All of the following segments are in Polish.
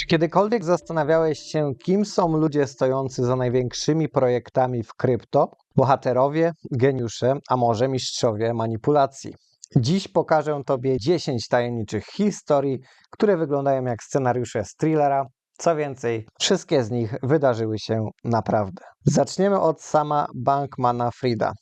Czy kiedykolwiek zastanawiałeś się, kim są ludzie stojący za największymi projektami w krypto? Bohaterowie, geniusze, a może mistrzowie manipulacji. Dziś pokażę Tobie 10 tajemniczych historii, które wyglądają jak scenariusze z thrillera. Co więcej, wszystkie z nich wydarzyły się naprawdę. Zaczniemy od sama Bankmana Frida.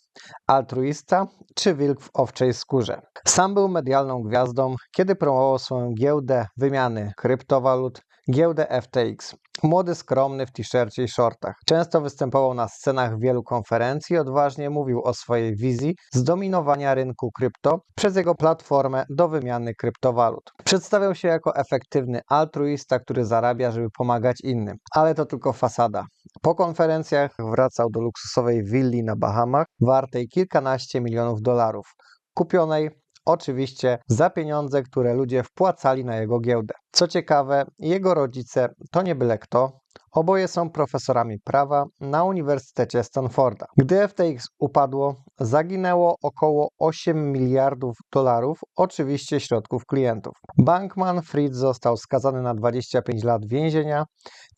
Altruista czy wilk w owczej skórze? Sam był medialną gwiazdą, kiedy promował swoją giełdę wymiany kryptowalut, giełdę FTX. Młody, skromny w t-shircie i shortach. Często występował na scenach wielu konferencji odważnie mówił o swojej wizji zdominowania rynku krypto przez jego platformę do wymiany kryptowalut. Przedstawiał się jako efektywny altruista, który zarabia, żeby pomagać innym. Ale to tylko fasada. Po konferencjach wracał do luksusowej willi na Bahamach, wartej kilkanaście milionów dolarów, kupionej oczywiście za pieniądze, które ludzie wpłacali na jego giełdę. Co ciekawe, jego rodzice to nie byle kto, oboje są profesorami prawa na Uniwersytecie Stanforda. Gdy FTX upadło, zaginęło około 8 miliardów dolarów, oczywiście środków klientów. Bankman Fried został skazany na 25 lat więzienia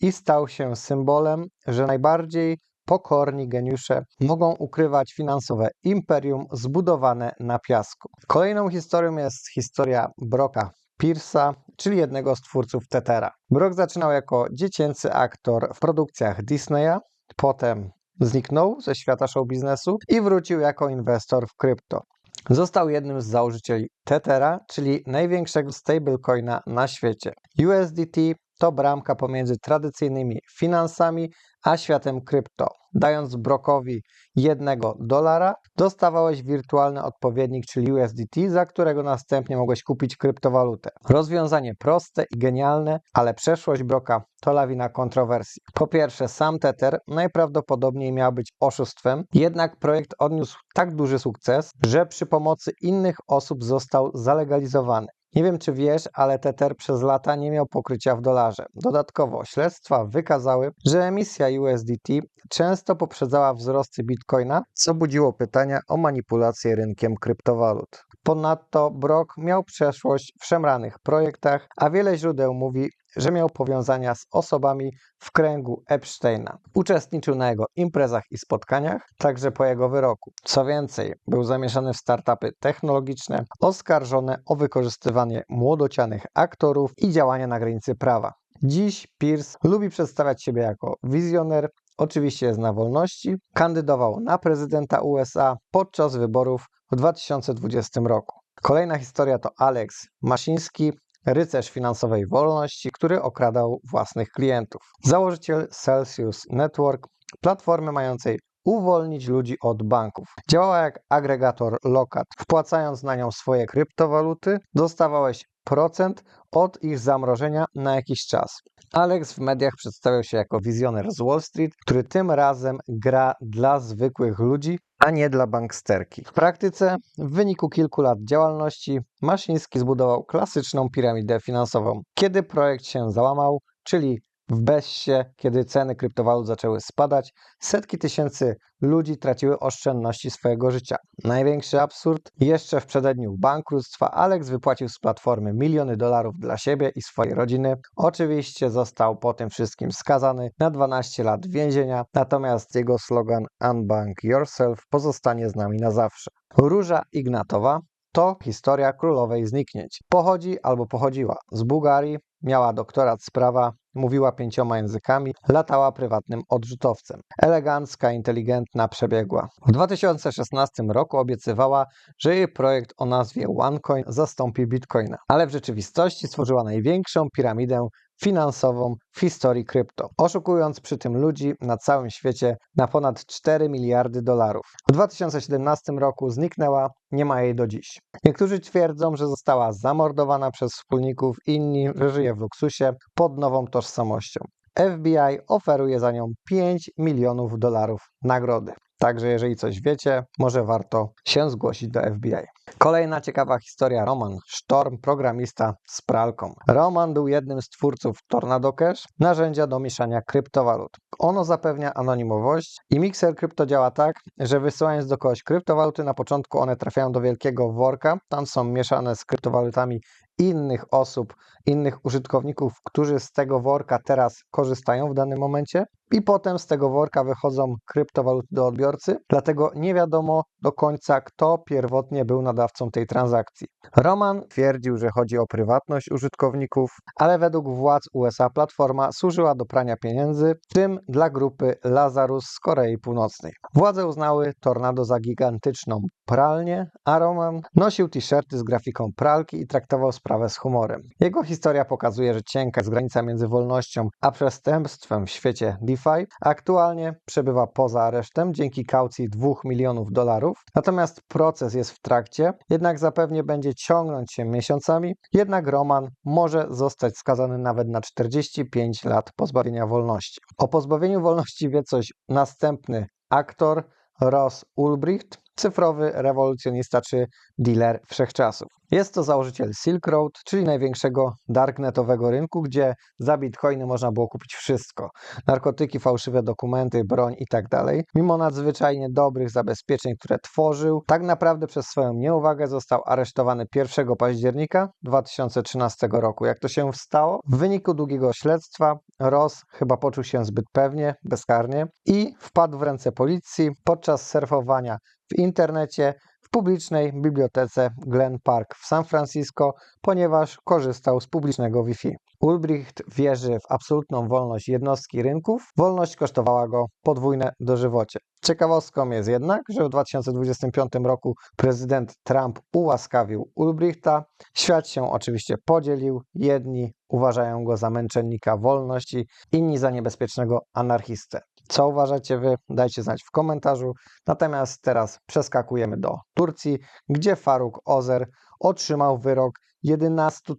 i stał się symbolem, że najbardziej pokorni geniusze mogą ukrywać finansowe imperium zbudowane na piasku. Kolejną historią jest historia Broka Pierce'a, czyli jednego z twórców Tetera. Brock zaczynał jako dziecięcy aktor w produkcjach Disneya, potem zniknął ze świata show biznesu i wrócił jako inwestor w krypto. Został jednym z założycieli Tethera, czyli największego stablecoina na świecie. USDT to bramka pomiędzy tradycyjnymi finansami a światem krypto. Dając Brokowi jednego dolara, dostawałeś wirtualny odpowiednik, czyli USDT, za którego następnie mogłeś kupić kryptowalutę. Rozwiązanie proste i genialne, ale przeszłość Broka to lawina kontrowersji. Po pierwsze, sam Tether najprawdopodobniej miał być oszustwem, jednak projekt odniósł tak duży sukces, że przy pomocy innych osób został zalegalizowany. Nie wiem, czy wiesz, ale Tether przez lata nie miał pokrycia w dolarze. Dodatkowo śledztwa wykazały, że emisja USDT często poprzedzała wzrosty bitcoina, co budziło pytania o manipulację rynkiem kryptowalut. Ponadto Brock miał przeszłość w szemranych projektach, a wiele źródeł mówi, że miał powiązania z osobami w kręgu Epsteina. Uczestniczył na jego imprezach i spotkaniach, także po jego wyroku. Co więcej, był zamieszany w startupy technologiczne, oskarżone o wykorzystywanie młodocianych aktorów i działania na granicy prawa. Dziś Pierce lubi przedstawiać siebie jako wizjoner, oczywiście jest na wolności, kandydował na prezydenta USA podczas wyborów w 2020 roku. Kolejna historia to Alex Masiński, rycerz finansowej wolności, który okradał własnych klientów. Założyciel Celsius Network, platformy mającej uwolnić ludzi od banków. Działała jak agregator lokat. Wpłacając na nią swoje kryptowaluty, dostawałeś procent od ich zamrożenia na jakiś czas. Alex w mediach przedstawiał się jako wizjoner z Wall Street, który tym razem gra dla zwykłych ludzi, a nie dla banksterki. W praktyce, w wyniku kilku lat działalności, Maszyński zbudował klasyczną piramidę finansową. Kiedy projekt się załamał, czyli w bezsie, kiedy ceny kryptowalut zaczęły spadać, setki tysięcy ludzi traciły oszczędności swojego życia. Największy absurd, jeszcze w przededniu bankructwa Alex wypłacił z platformy miliony dolarów dla siebie i swojej rodziny. Oczywiście został po tym wszystkim skazany na 12 lat więzienia, natomiast jego slogan Unbank Yourself pozostanie z nami na zawsze. Róża Ignatowa to historia królowej zniknięć. Pochodzi albo pochodziła z Bułgarii, miała doktorat z prawa, mówiła pięcioma językami, latała prywatnym odrzutowcem. Elegancka, inteligentna, przebiegła. W 2016 roku obiecywała, że jej projekt o nazwie OneCoin zastąpi Bitcoina, ale w rzeczywistości stworzyła największą piramidę finansową w historii krypto, oszukując przy tym ludzi na całym świecie na ponad 4 miliardy dolarów. W 2017 roku zniknęła, nie ma jej do dziś. Niektórzy twierdzą, że została zamordowana przez wspólników, inni, że żyje w luksusie pod nową tożsamością. FBI oferuje za nią 5 milionów dolarów nagrody. Także jeżeli coś wiecie, może warto się zgłosić do FBI. Kolejna ciekawa historia. Roman Sztorm, programista z pralką. Roman był jednym z twórców Tornado Cash, narzędzia do mieszania kryptowalut. Ono zapewnia anonimowość i Mixer Krypto działa tak, że wysyłając do kogoś kryptowaluty, na początku one trafiają do wielkiego worka, tam są mieszane z kryptowalutami innych osób, innych użytkowników, którzy z tego worka teraz korzystają w danym momencie i potem z tego worka wychodzą kryptowaluty do odbiorcy, dlatego nie wiadomo do końca, kto pierwotnie był nadawcą tej transakcji. Roman twierdził, że chodzi o prywatność użytkowników, ale według władz USA platforma służyła do prania pieniędzy, w tym dla grupy Lazarus z Korei Północnej. Władze uznały Tornado za gigantyczną pralnię, a Roman nosił t-shirty z grafiką pralki i traktował sprawę z humorem. Jego historia pokazuje, że cienka jest granica między wolnością a przestępstwem w świecie. Aktualnie przebywa poza aresztem dzięki kaucji 2 milionów dolarów, natomiast proces jest w trakcie, jednak zapewnie będzie ciągnąć się miesiącami, jednak Roman może zostać skazany nawet na 45 lat pozbawienia wolności. O pozbawieniu wolności wie coś następny aktor Ross Ulbricht, cyfrowy rewolucjonista czy dealer wszechczasów. Jest to założyciel Silk Road, czyli największego darknetowego rynku, gdzie za bitcoiny można było kupić wszystko. Narkotyki, fałszywe dokumenty, broń itd. Mimo nadzwyczajnie dobrych zabezpieczeń, które tworzył, tak naprawdę przez swoją nieuwagę został aresztowany 1 października 2013 roku. Jak to się stało? W wyniku długiego śledztwa Ross chyba poczuł się zbyt pewnie, bezkarnie i wpadł w ręce policji podczas surfowania w internecie w publicznej bibliotece Glen Park w San Francisco, ponieważ korzystał z publicznego Wi-Fi. Ulbricht wierzy w absolutną wolność jednostki rynków. Wolność kosztowała go podwójne dożywocie. Ciekawostką jest jednak, że w 2025 roku prezydent Trump ułaskawił Ulbrichta. Świat się oczywiście podzielił. Jedni uważają go za męczennika wolności, inni za niebezpiecznego anarchistę. Co uważacie Wy? Dajcie znać w komentarzu. Natomiast teraz przeskakujemy do Turcji, gdzie Faruk Ozer otrzymał wyrok 11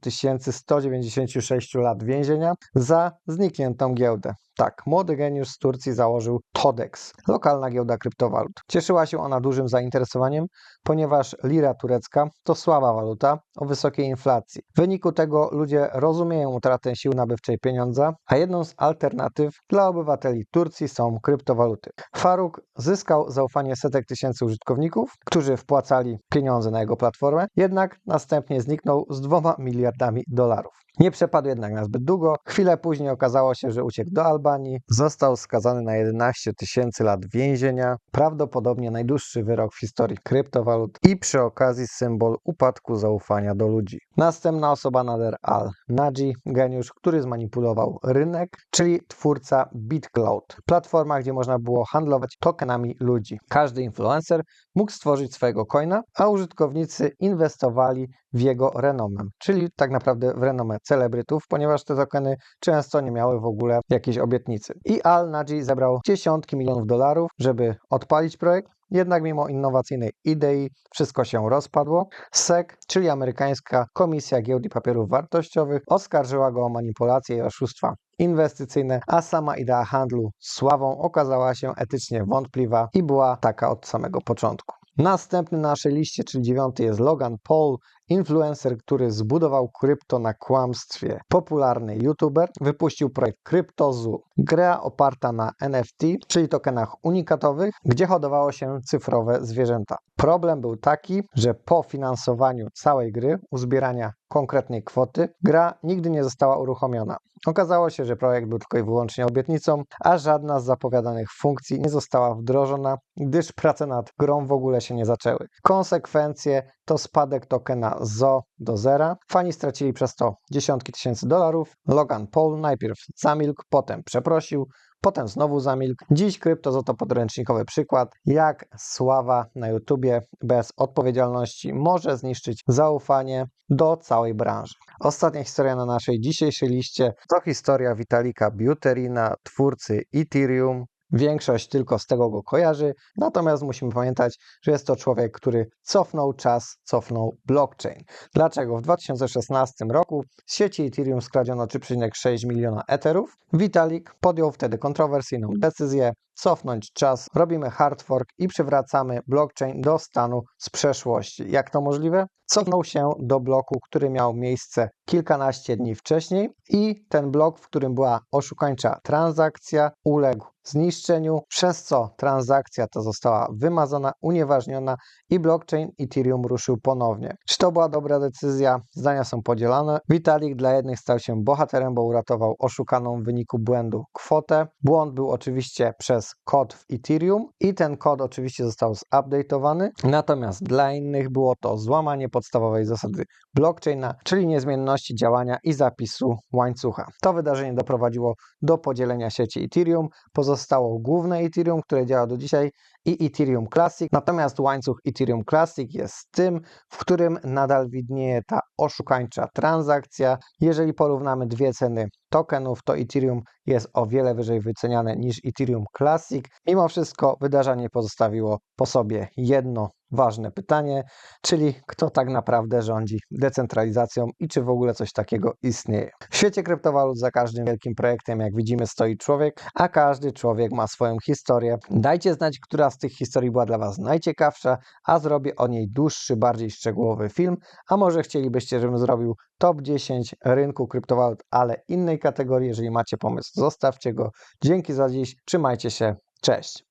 196 lat więzienia za znikniętą giełdę. Tak, młody geniusz z Turcji założył Todex, lokalna giełda kryptowalut. Cieszyła się ona dużym zainteresowaniem, ponieważ lira turecka to słaba waluta o wysokiej inflacji. W wyniku tego ludzie rozumieją utratę sił nabywczej pieniądza, a jedną z alternatyw dla obywateli Turcji są kryptowaluty. Faruk zyskał zaufanie setek tysięcy użytkowników, którzy wpłacali pieniądze na jego platformę, jednak następnie zniknął z dwoma miliardami dolarów. Nie przepadł jednak na zbyt długo. Chwilę później okazało się, że uciekł do Albanii. Został skazany na 11 tysięcy lat więzienia, prawdopodobnie najdłuższy wyrok w historii kryptowalut i przy okazji symbol upadku zaufania do ludzi. Następna osoba Nader al-Naji, geniusz, który zmanipulował rynek, czyli twórca BitCloud, platforma, gdzie można było handlować tokenami ludzi. Każdy influencer mógł stworzyć swojego coina, a użytkownicy inwestowali w jego renomę, czyli tak naprawdę w renomę celebrytów, ponieważ te tokeny często nie miały w ogóle jakiejś obietnicy. I Al-Naji zebrał dziesiątki milionów dolarów, żeby odpalić projekt, jednak mimo innowacyjnej idei wszystko się rozpadło. SEC, czyli amerykańska Komisja Giełd i Papierów Wartościowych, oskarżyła go o manipulacje i oszustwa inwestycyjne, a sama idea handlu sławą okazała się etycznie wątpliwa i była taka od samego początku. Następny na naszej liście, czyli dziewiąty jest Logan Paul, influencer, który zbudował krypto na kłamstwie. Popularny youtuber wypuścił projekt CryptoZoo, gra oparta na NFT, czyli tokenach unikatowych, gdzie hodowało się cyfrowe zwierzęta. Problem był taki, że po finansowaniu całej gry, uzbierania konkretnej kwoty, gra nigdy nie została uruchomiona. Okazało się, że projekt był tylko i wyłącznie obietnicą, a żadna z zapowiadanych funkcji nie została wdrożona, gdyż prace nad grą w ogóle się nie zaczęły. Konsekwencje to spadek tokena ZO do zera. Fani stracili przez to dziesiątki tysięcy dolarów. Logan Paul najpierw zamilkł, potem przeprosił, potem znowu zamilkł. Dziś krypto to podręcznikowy przykład, jak sława na YouTubie bez odpowiedzialności może zniszczyć zaufanie do całej branży. Ostatnia historia na naszej dzisiejszej liście to historia Witalika Buterina, twórcy Ethereum, Większość tylko z tego go kojarzy, natomiast musimy pamiętać, że jest to człowiek, który cofnął czas, cofnął blockchain. Dlaczego? W 2016 roku z sieci Ethereum skradziono 3,6 miliona etherów. Vitalik podjął wtedy kontrowersyjną decyzję, cofnąć czas, robimy hard fork i przywracamy blockchain do stanu z przeszłości. Jak to możliwe? Cofnął się do bloku, który miał miejsce kilkanaście dni wcześniej i ten blok, w którym była oszukańcza transakcja, uległ zniszczeniu, przez co transakcja ta została wymazana, unieważniona i blockchain Ethereum ruszył ponownie. Czy to była dobra decyzja? Zdania są podzielone. Vitalik dla jednych stał się bohaterem, bo uratował oszukaną w wyniku błędu kwotę. Błąd był oczywiście przez kod w Ethereum i ten kod oczywiście został zupdate'owany. Natomiast dla innych było to złamanie podstawowej zasady blockchaina, czyli niezmienności działania i zapisu łańcucha. To wydarzenie doprowadziło do podzielenia sieci Ethereum. Pozostało główne Ethereum, które działa do dzisiaj i Ethereum Classic. Natomiast łańcuch Ethereum Classic jest tym, w którym nadal widnieje ta oszukańcza transakcja. Jeżeli porównamy dwie ceny tokenów, to Ethereum jest o wiele wyżej wyceniane niż Ethereum Classic. Mimo wszystko wydarzenie pozostawiło po sobie jedno ważne pytanie, czyli kto tak naprawdę rządzi decentralizacją i czy w ogóle coś takiego istnieje. W świecie kryptowalut za każdym wielkim projektem, jak widzimy, stoi człowiek, a każdy człowiek ma swoją historię. Dajcie znać, która z tych historii była dla Was najciekawsza, a zrobię o niej dłuższy, bardziej szczegółowy film, a może chcielibyście, żebym zrobił top 10 rynku kryptowalut, ale innej kategorii. Jeżeli macie pomysł, zostawcie go. Dzięki za dziś, trzymajcie się, cześć.